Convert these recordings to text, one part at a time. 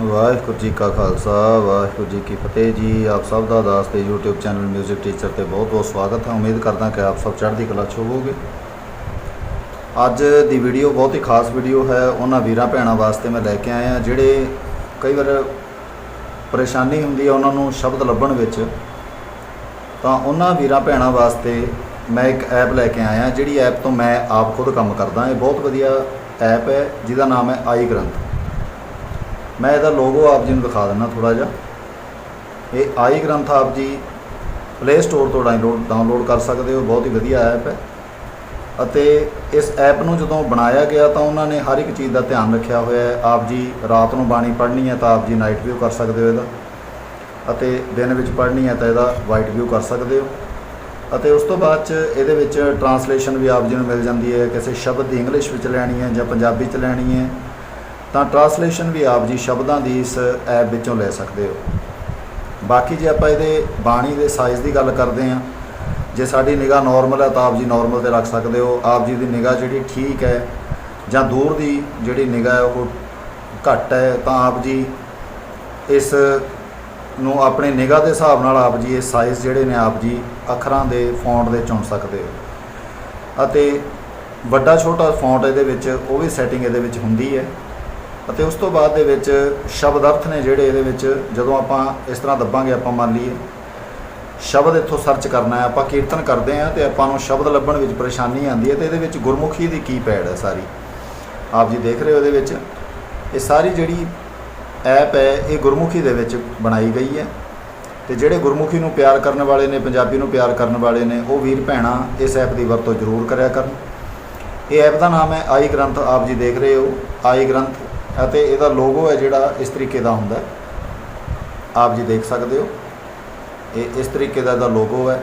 ਵਾਹਿਗੁਰੂ ਜੀ ਕਾ ਖਾਲਸਾ, ਵਾਹਿਗੁਰੂ ਜੀ ਕੀ ਫਤਿਹ ਜੀ। ਆਪ ਸਭ ਦਾ ਦਾਸ ਤੇ YouTube ਚੈਨਲ 뮤직 ਟੀਚਰ ਤੇ ਬਹੁਤ ਬਹੁਤ ਸਵਾਗਤ ਹੈ। ਉਮੀਦ ਕਰਦਾ ਕਿ ਆਪ ਸਭ ਚੜ੍ਹਦੀ ਕਲਾ 'ਚ ਹੋਵੋਗੇ। ਅੱਜ ਦੀ ਵੀਡੀਓ ਬਹੁਤ ਹੀ ਖਾਸ ਵੀਡੀਓ ਹੈ। ਉਹਨਾਂ ਵੀਰਾਂ ਭੈਣਾਂ ਵਾਸਤੇ ਮੈਂ ਲੈ ਕੇ ਆਇਆ, ਜਿਹੜੇ ਕਈ ਵਾਰ ਪਰੇਸ਼ਾਨੀ ਹੁੰਦੀ ਹੈ ਉਹਨਾਂ ਨੂੰ ਸ਼ਬਦ ਲੱਭਣ ਵਿੱਚ। ਤਾਂ ਉਹਨਾਂ ਵੀਰਾਂ ਭੈਣਾਂ ਵਾਸਤੇ ਮੈਂ ਇੱਕ ਐਪ ਲੈ ਕੇ ਆਇਆ, ਜਿਹੜੀ ਐਪ ਤੋਂ ਮੈਂ ਆਪ ਖੁਦ ਕੰਮ ਕਰਦਾ। ਇਹ ਬਹੁਤ ਵਧੀਆ ਐਪ ਹੈ, ਜਿਹਦਾ ਨਾਮ ਹੈ ਆਈ ਗ੍ਰੰਥ ਮੈਂ ਇਹਦਾ ਲੋਗੋ ਆਪ ਜੀ ਨੂੰ ਦਿਖਾ ਦਿੰਦਾ ਥੋੜਾ ਜਿਹਾ। ਇਹ ਆਈ ਗ੍ਰੰਥ ਆਪ ਜੀ ਪਲੇ ਸਟੋਰ ਤੋਂ ਡਾਊਨਲੋਡ ਡਾਊਨਲੋਡ ਕਰ ਸਕਦੇ ਹੋ, ਬਹੁਤ ਹੀ ਵਧੀਆ ਐਪ ਹੈ। ਅਤੇ ਇਸ ਐਪ ਨੂੰ ਜਦੋਂ ਬਣਾਇਆ ਗਿਆ ਤਾਂ ਉਹਨਾਂ ਨੇ ਹਰ ਇੱਕ ਚੀਜ਼ ਦਾ ਧਿਆਨ ਰੱਖਿਆ ਹੋਇਆ ਹੈ। ਆਪ ਜੀ ਰਾਤ ਨੂੰ ਬਾਣੀ ਪੜ੍ਹਨੀ ਹੈ ਤਾਂ ਆਪ ਜੀ ਨਾਈਟ ਵਿਊ ਕਰ ਸਕਦੇ ਹੋ ਇਹਦਾ। ਅਤੇ ਦਿਨ ਵਿੱਚ ਪੜ੍ਹਨੀ ਹੈ ਤਾਂ ਇਹਦਾ ਵਾਈਟ ਵਿਊ ਕਰ ਸਕਦੇ ਹੋ। ਅਤੇ ਉਸ ਤੋਂ ਬਾਅਦ ਚ ਇਹਦੇ ਵਿੱਚ ਟਰਾਂਸਲੇਸ਼ਨ ਵੀ ਆਪ ਜੀ ਨੂੰ ਮਿਲ ਜਾਂਦੀ ਹੈ। ਕਿਸੇ ਸ਼ਬਦ ਦੀ ਇੰਗਲਿਸ਼ ਵਿੱਚ ਲੈਣੀ ਹੈ ਜਾਂ ਪੰਜਾਬੀ ਚ ਲੈਣੀ ਹੈ। ਤਾਂ ਟਰਾਂਸਲੇਸ਼ਨ ਵੀ ਆਪ ਜੀ ਸ਼ਬਦਾਂ ਦੀ ਇਸ ਐਪ ਵਿੱਚੋਂ ਲੈ ਸਕਦੇ ਹੋ। ਬਾਕੀ ਜੇ ਆਪਾਂ ਇਹਦੇ ਬਾਣੀ ਦੇ ਸਾਈਜ਼ ਦੀ ਗੱਲ ਕਰਦੇ ਹਾਂ, ਜੇ ਸਾਡੀ ਨਿਗਾਹ ਨਾਰਮਲ ਹੈ ਤਾਂ ਆਪ ਜੀ ਨਾਰਮਲ ਤੇ ਰੱਖ ਸਕਦੇ ਹੋ। ਆਪ ਜੀ ਦੀ ਨਿਗਾਹ ਜਿਹੜੀ ਠੀਕ ਹੈ ਜਾਂ ਦੂਰ ਦੀ ਜਿਹੜੀ ਨਿਗਾਹ ਹੈ, ਉਹ ਘੱਟ ਹੈ, ਤਾਂ ਆਪ ਜੀ ਇਸ ਨੂੰ ਆਪਣੇ ਨਿਗਾਹ ਦੇ ਹਿਸਾਬ ਨਾਲ ਆਪ ਜੀ ਇਹ ਸਾਈਜ਼ ਜਿਹੜੇ ਨੇ ਆਪ ਜੀ ਅੱਖਰਾਂ ਦੇ ਫੌਂਟ ਦੇ ਚੁਣ ਸਕਦੇ ਹੋ। ਅਤੇ ਵੱਡਾ ਛੋਟਾ ਫੌਂਟ ਇਹਦੇ ਵਿੱਚ, ਉਹ ਵੀ ਸੈਟਿੰਗ ਇਹਦੇ ਵਿੱਚ ਹੁੰਦੀ ਹੈ। ਅਤੇ ਉਸ ਤੋਂ ਬਾਅਦ ਦੇ ਵਿੱਚ ਸ਼ਬਦ ਅਰਥ ਨੇ ਜਿਹੜੇ ਇਹਦੇ ਵਿੱਚ ਜਦੋਂ ਆਪਾਂ ਇਸ ਤਰ੍ਹਾਂ ਦੱਬਾਂਗੇ, ਆਪਾਂ ਮੰਨ ਲਈਏ, ਸ਼ਬਦ ਇੱਥੋਂ ਸਰਚ ਕਰਨਾ ਹੈ, ਆਪਾਂ ਕੀਰਤਨ ਕਰਦੇ ਹਾਂ ਤੇ ਆਪਾਂ ਨੂੰ ਸ਼ਬਦ ਲੱਭਣ ਵਿੱਚ ਪਰੇਸ਼ਾਨੀ ਆਉਂਦੀ ਹੈ ਤੇ ਇਹਦੇ ਵਿੱਚ ਗੁਰਮੁਖੀ ਦੀ ਕੀਪੈਡ ਹੈ ਸਾਰੀ। ਆਪ ਜੀ ਦੇਖ ਰਹੇ ਹੋ ਇਹਦੇ ਵਿੱਚ, ਇਹ ਸਾਰੀ ਜਿਹੜੀ ਐਪ ਹੈ, ਇਹ ਗੁਰਮੁਖੀ ਦੇ ਵਿੱਚ ਬਣਾਈ ਗਈ ਹੈ। ਤੇ ਜਿਹੜੇ ਗੁਰਮੁਖੀ ਨੂੰ ਪਿਆਰ ਕਰਨ ਵਾਲੇ ਨੇ, ਪੰਜਾਬੀ ਨੂੰ ਪਿਆਰ ਕਰਨ ਵਾਲੇ ਨੇ, ਉਹ ਵੀਰ ਭੈਣਾਂ ਇਸ ਐਪ ਦੀ ਵਰਤੋਂ ਜ਼ਰੂਰ ਕਰਿਆ ਕਰਨ। ਇਹ ਐਪ ਦਾ ਨਾਮ ਹੈ ਆਈ ਗ੍ਰੰਥ, ਆਪ ਜੀ ਦੇਖ ਰਹੇ ਹੋ, ਆਈ ਗ੍ਰੰਥ। ਅਤੇ ਇਹਦਾ ਲੋਗੋ ਹੈ ਜਿਹੜਾ ਇਸ ਤਰੀਕੇ ਦਾ ਹੁੰਦਾ ਆਪ ਜੀ ਦੇਖ ਸਕਦੇ ਹੋ। ਇਹ ਇਸ ਤਰੀਕੇ ਦਾ ਇਹਦਾ ਲੋਗੋ ਹੈ।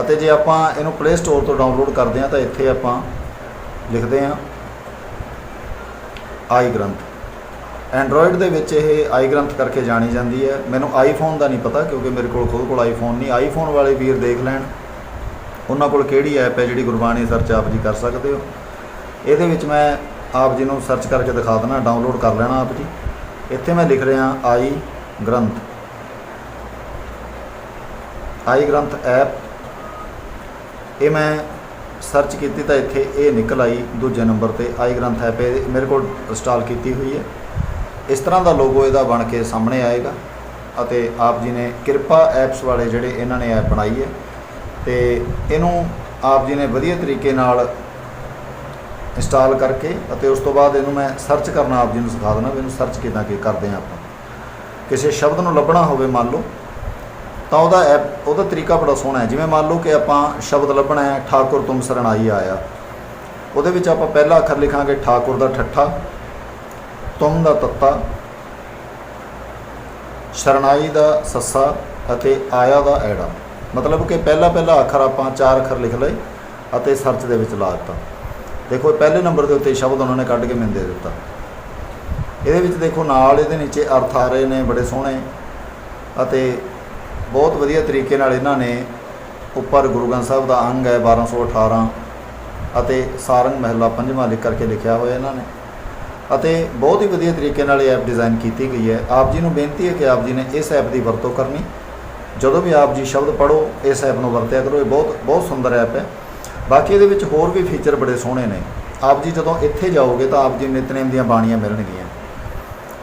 ਅਤੇ ਜੇ ਆਪਾਂ ਇਹਨੂੰ ਪਲੇ ਸਟੋਰ ਤੋਂ ਡਾਊਨਲੋਡ ਕਰਦੇ ਹਾਂ ਤਾਂ ਇੱਥੇ ਆਪਾਂ ਲਿਖਦੇ ਹਾਂ ਆਈ ਗ੍ਰੰਥ ਐਂਡਰੋਇਡ ਦੇ ਵਿੱਚ ਇਹ ਆਈ ਗ੍ਰੰਥ ਕਰਕੇ ਜਾਣੀ ਜਾਂਦੀ ਹੈ। ਮੈਨੂੰ ਆਈਫੋਨ ਦਾ ਨਹੀਂ ਪਤਾ ਕਿਉਂਕਿ ਮੇਰੇ ਕੋਲ ਖੁਦ ਕੋਲ ਆਈਫੋਨ ਨਹੀਂ। ਆਈਫੋਨ ਵਾਲੇ ਵੀਰ ਦੇਖ ਲੈਣ। ਉਹਨਾਂ ਕੋਲ ਕਿਹੜੀ ਐਪ ਹੈ ਜਿਹੜੀ ਗੁਰਬਾਣੀ ਸਰਚ ਆਪ ਜੀ ਕਰ ਸਕਦੇ ਹੋ। ਇਹਦੇ ਵਿੱਚ ਮੈਂ ਆਪ ਜੀ ਨੂੰ ਸਰਚ ਕਰਕੇ ਦਿਖਾ ਦੇਣਾ ਡਾਊਨਲੋਡ ਕਰ ਲੈਣਾ ਆਪ ਜੀ। ਇੱਥੇ ਮੈਂ ਲਿਖ ਰਿਹਾ ਆਈ ਗ੍ਰੰਥ। ਆਈ ਗ੍ਰੰਥ ਐਪ। ਇਹ ਮੈਂ ਸਰਚ ਕੀਤੀ ਤਾਂ ਇੱਥੇ ਇਹ ਨਿਕਲ ਆਈ ਦੂਜੇ ਨੰਬਰ ਤੇ। ਆਈ ਗ੍ਰੰਥ ਐਪ ਇਹ ਮੇਰੇ ਕੋਲ ਇੰਸਟਾਲ ਕੀਤੀ ਹੋਈ ਹੈ। ਇਸ ਤਰ੍ਹਾਂ ਦਾ ਲੋਗੋ ਇਹਦਾ ਬਣ ਕੇ ਸਾਹਮਣੇ ਆਏਗਾ ਅਤੇ ਆਪ ਜੀ ਨੇ ਕਿਰਪਾ ਐਪਸ ਵਾਲੇ ਜਿਹੜੇ ਇਹਨਾਂ ਨੇ ਐਪ ਬਣਾਈ ਹੈ। ਤੇ ਇਹਨੂੰ ਆਪ ਜੀ ਨੇ ਵਧੀਆ ਤਰੀਕੇ ਨਾਲ ਇੰਸਟਾਲ ਕਰਕੇ ਅਤੇ ਉਸ ਤੋਂ ਬਾਅਦ ਇਹਨੂੰ ਮੈਂ ਸਰਚ ਕਰਨਾ ਆਪ ਜੀ ਨੂੰ ਸਿਖਾ ਦੇਣਾ ਵੀ ਇਹਨੂੰ ਸਰਚ ਕਿੱਦਾਂ ਕੀ ਕਰਦੇ ਆ ਆਪਾਂ। ਕਿਸੇ ਸ਼ਬਦ ਨੂੰ ਲੱਭਣਾ ਹੋਵੇ ਮੰਨ ਲਓ, ਤਾਂ ਉਹਦਾ ਐਪ ਉਹਦਾ ਤਰੀਕਾ ਬੜਾ ਸੋਹਣਾ ਹੈ। ਜਿਵੇਂ ਮੰਨ ਲਓ ਕਿ ਆਪਾਂ ਸ਼ਬਦ ਲੱਭਣਾ ਹੈ, ਠਾਕੁਰ ਤੁਮ ਸਰਣਾਈ ਆਇਆ। ਉਹਦੇ ਵਿੱਚ ਆਪਾਂ ਪਹਿਲਾ ਅੱਖਰ ਲਿਖਾਂਗੇ ਠਾਕੁਰ ਦਾ ਠੱਠਾ, ਤੁਮ ਦਾ ਤੱਤਾ ਸ਼ਰਨਾਈ ਦਾ ਸੱਸਾ ਅਤੇ ਆਇਆ ਦਾ ਐੜਾ। ਮਤਲਬ ਕਿ ਪਹਿਲਾ ਪਹਿਲਾ ਅੱਖਰ ਆਪਾਂ ਚਾਰ ਅੱਖਰ ਲਿਖ ਲਏ ਅਤੇ ਸਰਚ ਦੇ ਵਿੱਚ ਲਾ ਦਿੱਤਾ। ਦੇਖੋ ਇਹ ਪਹਿਲੇ ਨੰਬਰ ਦੇ ਉੱਤੇ ਸ਼ਬਦ ਉਹਨਾਂ ਨੇ ਕੱਢ ਕੇ ਮੈਨੂੰ ਦੇ ਦਿੱਤਾ। ਇਹਦੇ ਵਿੱਚ ਦੇਖੋ, ਨਾਲ ਇਹਦੇ ਨੀਚੇ ਅਰਥ ਆ ਰਹੇ ਨੇ, ਬੜੇ ਸੋਹਣੇ ਅਤੇ ਬਹੁਤ ਵਧੀਆ ਤਰੀਕੇ ਨਾਲ ਇਹਨਾਂ ਨੇ ਉੱਪਰ ਗੁਰੂ ਗ੍ਰੰਥ ਸਾਹਿਬ ਦਾ ਅੰਗ ਹੈ 1218 ਅਤੇ ਸਾਰੰਗ ਮਹਿਲਾ ਪੰਜਵਾਂ ਲਿਖ ਕਰਕੇ ਲਿਖਿਆ ਹੋਇਆ ਇਹਨਾਂ ਨੇ। ਅਤੇ ਬਹੁਤ ਹੀ ਵਧੀਆ ਤਰੀਕੇ ਨਾਲ ਇਹ ਐਪ ਡਿਜ਼ਾਈਨ ਕੀਤੀ ਗਈ ਹੈ। ਆਪ ਜੀ ਨੂੰ ਬੇਨਤੀ ਹੈ ਕਿ ਆਪ ਜੀ ਨੇ ਇਸ ਐਪ ਦੀ ਵਰਤੋਂ ਕਰਨੀ। ਜਦੋਂ ਵੀ ਆਪ ਜੀ ਸ਼ਬਦ ਪੜੋ ਇਸ ਐਪ ਨੂੰ ਵਰਤਿਆ ਕਰੋ। ਇਹ ਬਹੁਤ ਬਹੁਤ ਸੁੰਦਰ ਐਪ ਹੈ। ਬਾਕੀ ਇਹਦੇ ਵਿੱਚ ਹੋਰ ਵੀ ਫੀਚਰ ਬੜੇ ਸੋਹਣੇ ਨੇ। ਆਪ ਜੀ ਜਦੋਂ ਇੱਥੇ ਜਾਓਗੇ ਤਾਂ ਆਪ ਜੀ ਨਿਤਨੇਮ ਦੀਆਂ ਬਾਣੀਆਂ ਮਿਲਣਗੀਆਂ।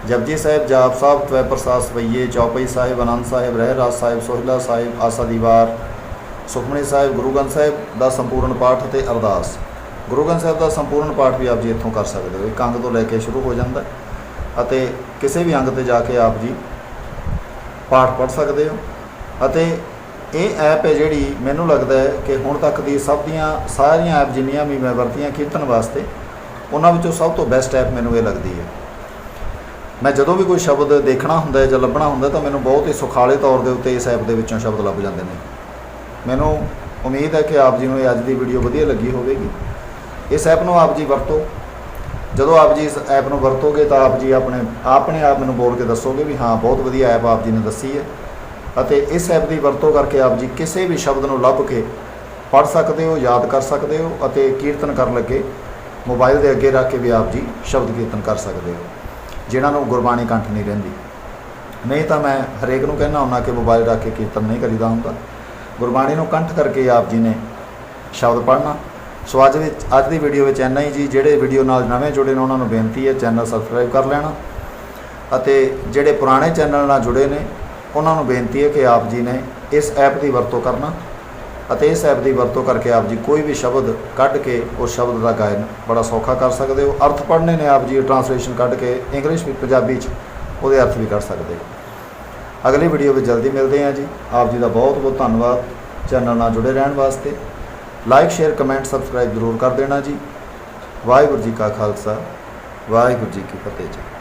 ਜਪਜੀ ਸਾਹਿਬ, ਜਾਪ ਸਾਹਿਬ ਤਵੈ ਪ੍ਰਸਾਦ ਸਵਈਏ, ਚੌਪਈ ਸਾਹਿਬ ਆਨੰਦ ਸਾਹਿਬ ਰਹਿ ਰਾਸ ਸਾਹਿਬ, ਸੋਹਿਲਾ ਸਾਹਿਬ, ਆਸਾ ਦੀਵਾਰ ਸੁਖਮਨੀ ਸਾਹਿਬ, ਗੁਰੂ ਗ੍ਰੰਥ ਸਾਹਿਬ ਦਾ ਸੰਪੂਰਨ ਪਾਠ ਅਤੇ ਅਰਦਾਸ। ਗੁਰੂ ਗ੍ਰੰਥ ਸਾਹਿਬ ਦਾ ਸੰਪੂਰਨ ਪਾਠ ਵੀ ਆਪ ਜੀ ਇੱਥੋਂ ਕਰ ਸਕਦੇ ਹੋ। ਇੱਕ ਅੰਗ ਤੋਂ ਲੈ ਕੇ ਸ਼ੁਰੂ ਹੋ ਜਾਂਦਾ ਅਤੇ ਕਿਸੇ ਵੀ ਅੰਗ ਤੇ ਜਾ ਕੇ ਆਪ ਜੀ ਪਾਠ ਪੜ੍ਹ ਸਕਦੇ ਹੋ। ਅਤੇ ਇਹ ਐਪ ਹੈ ਜਿਹੜੀ ਮੈਨੂੰ ਲੱਗਦਾ ਹੈ ਕਿ ਹੁਣ ਤੱਕ ਦੀ ਸਭ ਦੀਆਂ ਸਾਰੀਆਂ ਐਪ ਜਿੰਨੀਆਂ ਵੀ ਮੈਂ ਵਰਤੀਆਂ ਕੀਰਤਨ ਵਾਸਤੇ, ਉਹਨਾਂ ਵਿੱਚੋਂ ਸਭ ਤੋਂ ਬੈਸਟ ਐਪ ਮੈਨੂੰ ਇਹ ਲੱਗਦੀ ਹੈ। ਮੈਂ ਜਦੋਂ ਵੀ ਕੋਈ ਸ਼ਬਦ ਦੇਖਣਾ ਹੁੰਦਾ ਹੈ ਜਾਂ ਲੱਭਣਾ ਹੁੰਦਾ ਤਾਂ ਮੈਨੂੰ ਬਹੁਤ ਹੀ ਸੁਖਾਲੇ ਤੌਰ ਦੇ ਉੱਤੇ ਇਸ ਐਪ ਦੇ ਵਿੱਚੋਂ ਸ਼ਬਦ ਲੱਭ ਜਾਂਦੇ ਨੇ। ਮੈਨੂੰ ਉਮੀਦ ਹੈ ਕਿ ਆਪ ਜੀ ਨੂੰ ਇਹ ਅੱਜ ਦੀ ਵੀਡੀਓ ਵਧੀਆ ਲੱਗੀ ਹੋਵੇਗੀ। ਇਸ ਐਪ ਨੂੰ ਆਪ ਜੀ ਵਰਤੋ। ਜਦੋਂ ਆਪ ਜੀ ਇਸ ਐਪ ਨੂੰ ਵਰਤੋਗੇ ਤਾਂ ਆਪ ਜੀ ਆਪਣੇ ਆਪਣੇ ਆਪ ਮੈਨੂੰ ਬੋਲ ਕੇ ਦੱਸੋਗੇ ਵੀ ਹਾਂ, ਬਹੁਤ ਵਧੀਆ ਐਪ ਆਪ ਜੀ ਨੇ ਦੱਸੀ ਹੈ। ਅਤੇ ਇਸ ਐਪ ਦੀ ਵਰਤੋਂ ਕਰਕੇ ਆਪ ਜੀ ਕਿਸੇ ਵੀ ਸ਼ਬਦ ਨੂੰ ਲੱਭ ਕੇ ਪੜ੍ਹ ਸਕਦੇ ਹੋ, ਯਾਦ ਕਰ ਸਕਦੇ ਹੋ ਅਤੇ ਕੀਰਤਨ ਕਰਨ ਲੱਗੇ ਮੋਬਾਈਲ ਦੇ ਅੱਗੇ ਰੱਖ ਕੇ ਵੀ ਆਪ ਜੀ ਸ਼ਬਦ ਕੀਰਤਨ ਕਰ ਸਕਦੇ ਹੋ, ਜਿਨ੍ਹਾਂ ਨੂੰ ਗੁਰਬਾਣੀ ਕੰਠ ਨਹੀਂ ਰਹਿੰਦੀ। ਨਹੀਂ ਤਾਂ ਮੈਂ ਹਰੇਕ ਨੂੰ ਕਹਿਣਾ ਹੁੰਦਾ ਕਿ ਮੋਬਾਈਲ ਰੱਖ ਕੇ ਕੀਰਤਨ ਨਹੀਂ ਕਰੀਦਾ ਹੁੰਦਾ। ਗੁਰਬਾਣੀ ਨੂੰ ਕੰਠ ਕਰਕੇ ਆਪ ਜੀ ਨੇ ਸ਼ਬਦ ਪੜ੍ਹਨਾ। ਸੋ ਅੱਜ ਵਿੱਚ, ਅੱਜ ਦੀ ਵੀਡੀਓ ਵਿੱਚ ਇੰਨਾ ਹੀ ਜੀ, ਜਿਹੜੇ ਵੀਡੀਓ ਨਾਲ ਨਵੇਂ ਜੁੜੇ ਨੇ, ਉਹਨਾਂ ਨੂੰ ਬੇਨਤੀ ਹੈ ਚੈਨਲ ਸਬਸਕ੍ਰਾਈਬ ਕਰ ਲੈਣਾ ਅਤੇ ਜਿਹੜੇ ਪੁਰਾਣੇ ਚੈਨਲ ਨਾਲ ਜੁੜੇ ਨੇ ਉਹਨਾਂ ਨੂੰ ਬੇਨਤੀ ਹੈ ਕਿ ਆਪ ਜੀ ਨੇ ਇਸ ਐਪ ਦੀ ਵਰਤੋਂ ਕਰਨਾ ਅਤੇ ਇਸ ਐਪ ਦੀ ਵਰਤੋਂ ਕਰਕੇ ਆਪ ਜੀ ਕੋਈ ਵੀ ਸ਼ਬਦ ਕੱਢ ਕੇ ਉਸ ਸ਼ਬਦ ਦਾ ਗਾਇਨ ਬੜਾ ਸੌਖਾ ਕਰ ਸਕਦੇ ਹੋ। ਅਰਥ ਪੜ੍ਹਨੇ ਨੇ ਆਪ ਜੀ ਟਰਾਂਸਲੇਸ਼ਨ ਕੱਢ ਕੇ ਇੰਗਲਿਸ਼ ਵਿੱਚ, ਪੰਜਾਬੀ 'ਚ ਉਹਦੇ ਅਰਥ ਵੀ ਕੱਢ ਸਕਦੇ ਹੋ। ਅਗਲੀ ਵੀਡੀਓ ਵਿੱਚ ਜਲਦੀ ਮਿਲਦੇ ਹਾਂ ਜੀ। ਆਪ ਜੀ ਦਾ ਬਹੁਤ ਬਹੁਤ ਧੰਨਵਾਦ। ਚੈਨਲ ਨਾਲ ਜੁੜੇ ਰਹਿਣ ਵਾਸਤੇ। ਲਾਈਕ ਸ਼ੇਅਰ ਕਮੈਂਟ ਸਬਸਕ੍ਰਾਈਬ ਜ਼ਰੂਰ ਕਰ ਦੇਣਾ ਜੀ। ਵਾਹਿਗੁਰੂ ਜੀ ਕਾ ਖਾਲਸਾ। ਵਾਹਿਗੁਰੂ ਜੀ ਕੀ ਫਤਿਹ ਜੀ।